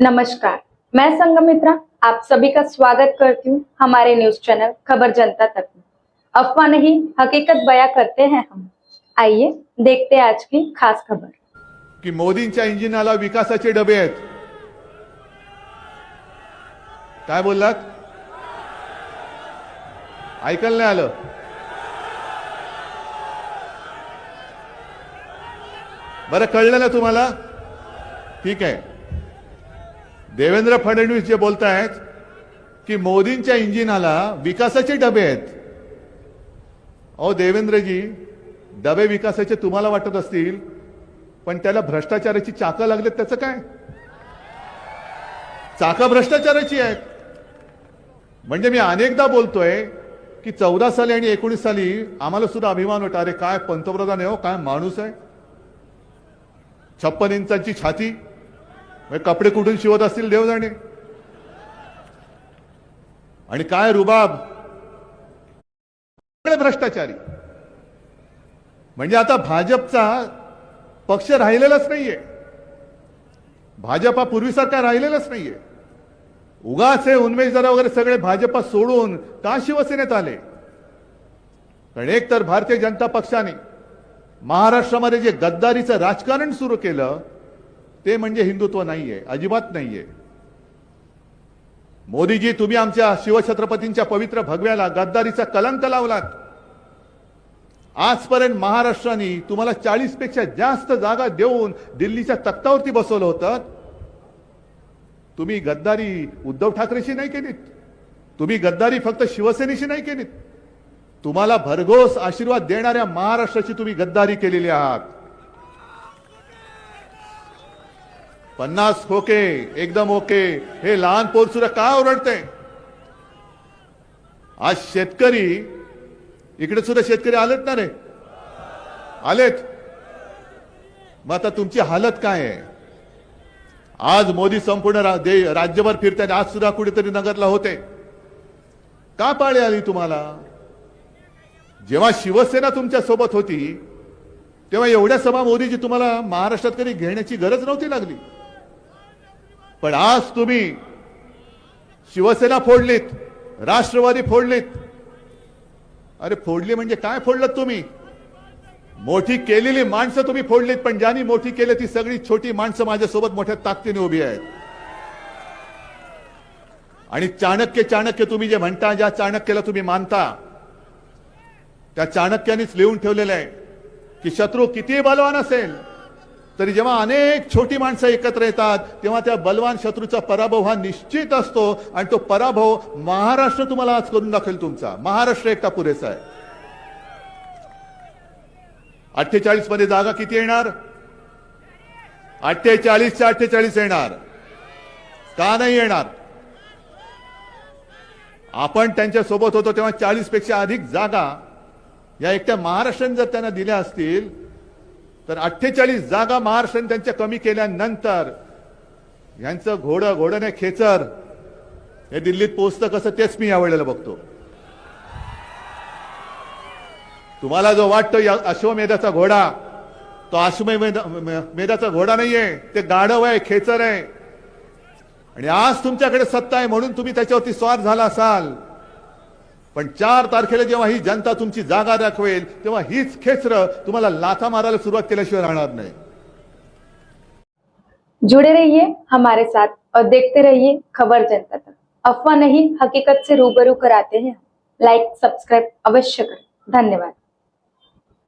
नमस्कार. मैं संगमित्रा आप सभी का स्वागत करती हूँ हमारे न्यूज चैनल खबर जनता तक में। अफवाह नहीं हकीकत बयां करते हैं हम। आइए देखते हैं आज की खास खबर। की मोदींच्या इंजिनाला विकासाचे डबे आहेत. काय बोललात? ऐकायला नाही आलं. बरं कळलं ना तुम्हाला? ठीक आहे. देवेंद्र फडणवीस जे आहेत की मोदींच्या इंजिनाला विकासाचे डबे आहेत. अहो देवेंद्रजी डबे विकासाचे तुम्हाला वाटत असतील पण त्याला भ्रष्टाचाराची चाकं लागलेत त्याचं काय? चाका भ्रष्टाचाराची आहेत. म्हणजे मी अनेकदा बोलतोय की चौदा साली आणि एकोणीस साली आम्हाला सुद्धा अभिमान होता अरे काय पंतप्रधान आहे हो काय माणूस आहे? छप्पन इंचांची छाती म्हणजे कपडे कुठून शिवत असतील देव जाणे आणि काय रुबाब? भ्रष्टाचारी. म्हणजे आता भाजपचा पक्ष राहिलेलाच नाहीये. भाजपा पूर्वीसारखा राहिलेलाच नाहीये. उगाच हे उन्मेष जरा वगैरे सगळे भाजपा सोडून का शिवसेनेत आले? कारण एक तर भारतीय जनता पक्षाने महाराष्ट्रामध्ये जे गद्दारीचं राजकारण सुरू केलं ते म्हणजे हिंदुत्व नाहीये अजिबात नाहीये. मोदीजी तुम्ही आमच्या शिवछत्रपतींच्या पवित्र भगव्याला गद्दारीचा कलंक लावलात. आजपर्यंत महाराष्ट्राने तुम्हाला चाळीसपेक्षा जास्त जागा देऊन दिल्लीच्या तख्तावरती बसवलं होतं. तुम्ही गद्दारी उद्धव ठाकरेशी नाही केलीत. तुम्ही गद्दारी फक्त शिवसेनेशी नाही केलीत. तुम्हाला भरघोस आशीर्वाद देणाऱ्या महाराष्ट्राची तुम्ही गद्दारी केलेली आहात. पन्नास ओके एकदम ओके. हे लहान पोर सुद्धा का ओरडते? आज शेतकरी इकडे सुद्धा शेतकरी आलेत ना रे? आलेत. मग आता तुमची हालत काय आहे? आज मोदी संपूर्ण दे- राज्यभर फिरतात आज सुद्धा कुठेतरी नगरला होते. का पाळी आली तुम्हाला? जेव्हा शिवसेना तुमच्यासोबत होती तेव्हा एवढ्या सभा मोदीजी तुम्हाला महाराष्ट्रात कधी घेण्याची गरज नव्हती लागली. पण आज तुम्ही शिवसेना फोडलीत राष्ट्रवादी फोडलीत. अरे फोडली म्हणजे काय फोडलं तुम्ही? मोठी केलेली माणसं तुम्ही फोडलीत पण ज्यांनी मोठी केली ती सगळी छोटी माणसं माझ्यासोबत मोठ्या ताकदीने उभी आहेत. आणि चाणक्य चाणक्य तुम्ही जे म्हणता ज्या चाणक्याला तुम्ही मानता त्या चाणक्यानेच लिहून ठेवलेलं आहे की शत्रू कितीही बलवान असेल तरी जेव्हा अनेक छोटी माणसं एकत्र येतात तेव्हा त्या बलवान शत्रूचा पराभव हा निश्चित असतो आणि तो पराभव महाराष्ट्र तुम्हाला आज करून दाखवेल तुमचा. महाराष्ट्र एकटा पुरेसा आहे. अठ्ठेचाळीसमध्ये जागा किती येणार? अठ्ठेचाळीसच्या अठ्ठेचाळीस येणार. का नाही येणार? आपण त्यांच्यासोबत होतो तेव्हा चाळीसपेक्षा अधिक जागा या एकट्या महाराष्ट्राने जर त्यांना दिल्या असतील तर अठ्ठेचाळीस जागा महाराष्ट्राने त्यांच्या कमी केल्यानंतर यांचं घोडं घोडं नाही खेचर. हे दिल्लीत पोहोचतं कसं तेच मी यावेळेला बघतो. तुम्हाला जो वाटतो या अश्वमेधाचा घोडा तो अश्वमेध मेधाचा घोडा नाहीये ते गाढव आहे खेचर आहे. आणि आज तुमच्याकडे सत्ता आहे म्हणून तुम्ही त्याच्यावरती स्वार झाला असाल. पण चार तारखेला जेव्हा ही जनता तुमची जागा दाखवेल तेव्हा हीच खेचर तुम्हाला लाथा मारायला सुरुवात केल्याशिवाय राहणार नाही. जुड़े रहिए हमारे साथ और देखते रहिए खबर जनता तक. अफवाह नहीं हकीकत से रूबरू कराते हैं लाइक सब्सक्राइब अवश्य करें. धन्यवाद.